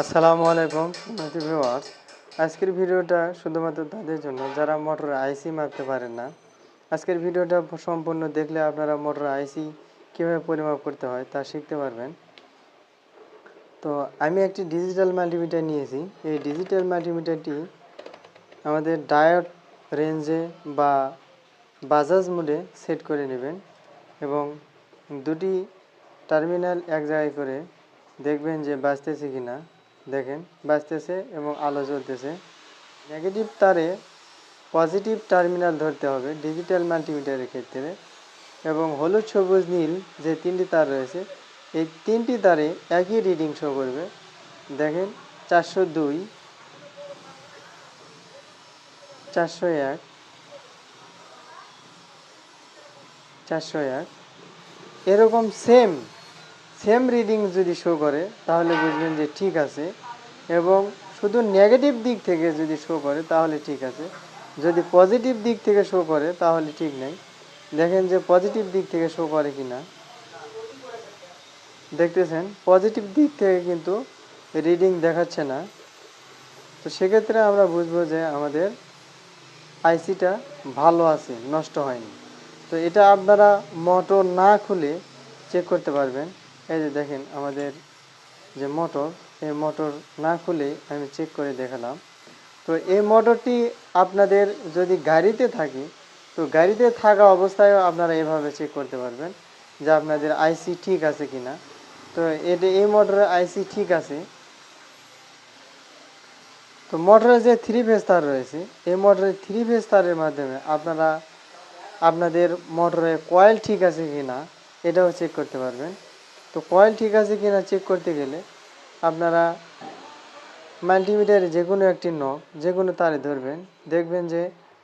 আসসালামু আলাইকুম ভিউয়ার্স। আজকের ভিডিওটা শুধুমাত্র তাদের জন্য, যারা মোটর আইসি মাপতে পারেন না। আজকের ভিডিওটা সম্পূর্ণ দেখলে আপনারা মোটর আইসি কীভাবে পরিমাপ করতে হয় তা শিখতে পারবেন। তো আমি একটি ডিজিটাল মাল্টিমিটার নিয়েছি। এই ডিজিটাল মাল্টিমিটারটি আমাদের ডায়োড রেঞ্জে বা বাজাজ মোডে সেট করে নেবেন এবং দুটি টার্মিনাল এক জায়গায় করে দেখবেন যে বাঁচতেছে কি না দেখেন, বাজতেছে এবং আলো জ্বলতেছে। নেগেটিভ তারে পজিটিভ টার্মিনাল ধরতে হবে ডিজিটাল মাল্টিমিটারের ক্ষেত্রে। এবং হলুদ, সবুজ, নীল যে তিনটি তার রয়েছে, এই তিনটি তারে একই রিডিং শো করবে। দেখেন, চারশো দুই, চারশো এক চারশো এক। এরকম সেম সেম রিডিং যদি শো করে, তাহলে বুঝবেন যে ঠিক আছে। এবং শুধু নেগেটিভ দিক থেকে যদি শো করে, তাহলে ঠিক আছে। যদি পজিটিভ দিক থেকে শো করে, তাহলে ঠিক নেই। দেখেন যে পজিটিভ দিক থেকে শো করে কি না দেখতেছেন? পজিটিভ দিক থেকে কিন্তু রিডিং দেখাচ্ছে না। তো সেক্ষেত্রে আমরা বুঝব যে আমাদের আইসিটা ভালো আছে, নষ্ট হয়নি। তো এটা আপনারা মোটর না খুলে চেক করতে পারবেন। এই যে দেখেন আমাদের যে মোটর এই মোটর না খুলে আমি চেক করে দেখালাম। তো এই মোটরটি আপনাদের যদি গাড়িতে থাকে, তো গাড়িতে থাকা অবস্থায়ও আপনারা এভাবে চেক করতে পারবেন যে আপনাদের আইসি ঠিক আছে কি না তো এটা, এই মোটরের আইসি ঠিক আছে। তো মোটরের যে থ্রি ফেজ তার রয়েছে, এই মোটরের থ্রি ফেজ তারের মাধ্যমে আপনারা, আপনাদের মোটরে কয়েল ঠিক আছে কি না এটাও চেক করতে পারবেন। তো কয়েল ঠিক আছে কি না চেক করতে গেলে আপনারা মাল্টিমিটারে যে কোনো একটি নখ যে কোনো তারে ধরবেন, দেখবেন যে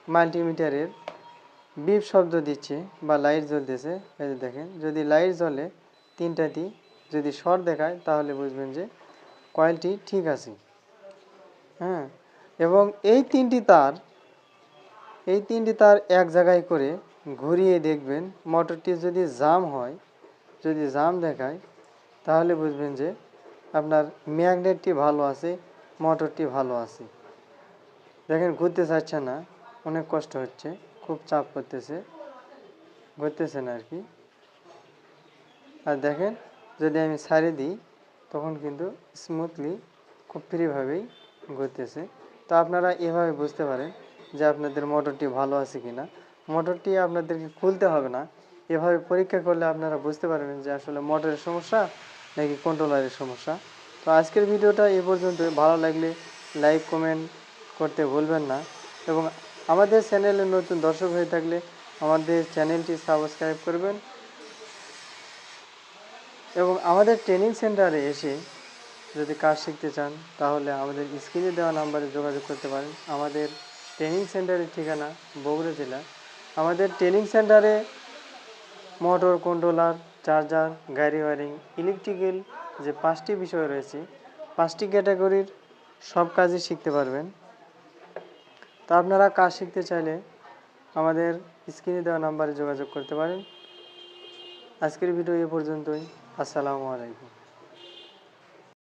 মাল্টিমিটারের বিপ শব্দ দিচ্ছে বা লাইট জ্বলতেছে। এই যে দেখেন, যদি লাইট জ্বলে তিনটাটি যদি শর্ট দেখায় তাহলে বুঝবেন যে কয়েলটি ঠিক আছে। হ্যাঁ এবং এই তিনটি তার, এই তিনটি তার এক জায়গায় করে ঘুরিয়ে দেখবেন মোটরটি যদি জাম হয় যদি জাম দেখায়, তাহলে বুঝবেন যে আপনার ম্যাগনেটটি ভালো আছে, মোটরটি ভালো আছে। দেখেন ঘুরতে চাচ্ছে না, অনেক কষ্ট হচ্ছে, খুব চাপ করতেছে, ঘুরতেছে না আর কি আর দেখেন, যদি আমি সারি দিই, তখন কিন্তু স্মুথলি খুব ফ্রিভাবেই ঘুরতেছে। তো আপনারা এভাবে বুঝতে পারেন যে আপনাদের মোটরটি ভালো আছে কি না মোটরটি আপনাদেরকে খুলতে হবে না এভাবে পরীক্ষা করলে আপনারা বুঝতে পারবেন যে আসলে মোটরের সমস্যা নাকি কন্ট্রোলারের সমস্যা। তো আজকের ভিডিওটা এ পর্যন্ত ভালো লাগলে লাইক কমেন্ট করতে ভুলবেন না। এবং আমাদের চ্যানেলে নতুন দর্শক হয়ে থাকলে আমাদের চ্যানেলটি সাবস্ক্রাইব করবেন। এবং আমাদের ট্রেনিং সেন্টারে এসে যদি কাজ শিখতে চান, তাহলে আমাদের স্ক্রিনে দেওয়া নাম্বারে যোগাযোগ করতে পারেন। আমাদের ট্রেনিং সেন্টারের ঠিকানা বগুড়া জেলা। আমাদের ট্রেনিং সেন্টারে মোটর কন্ট্রোলার, চার্জার, গাড়ি ওয়ারিং ইলেকট্রিক্যাল যে পাঁচটি বিষয় রয়েছে, পাঁচটি ক্যাটাগরির সব কাজই শিখতে পারবেন। তো আপনারা কাজ শিখতে চাইলে আমাদের স্ক্রিনে দেওয়া নাম্বারে যোগাযোগ করতে পারেন। আজকের ভিডিও এ পর্যন্তই। আসসালামু আলাইকুম।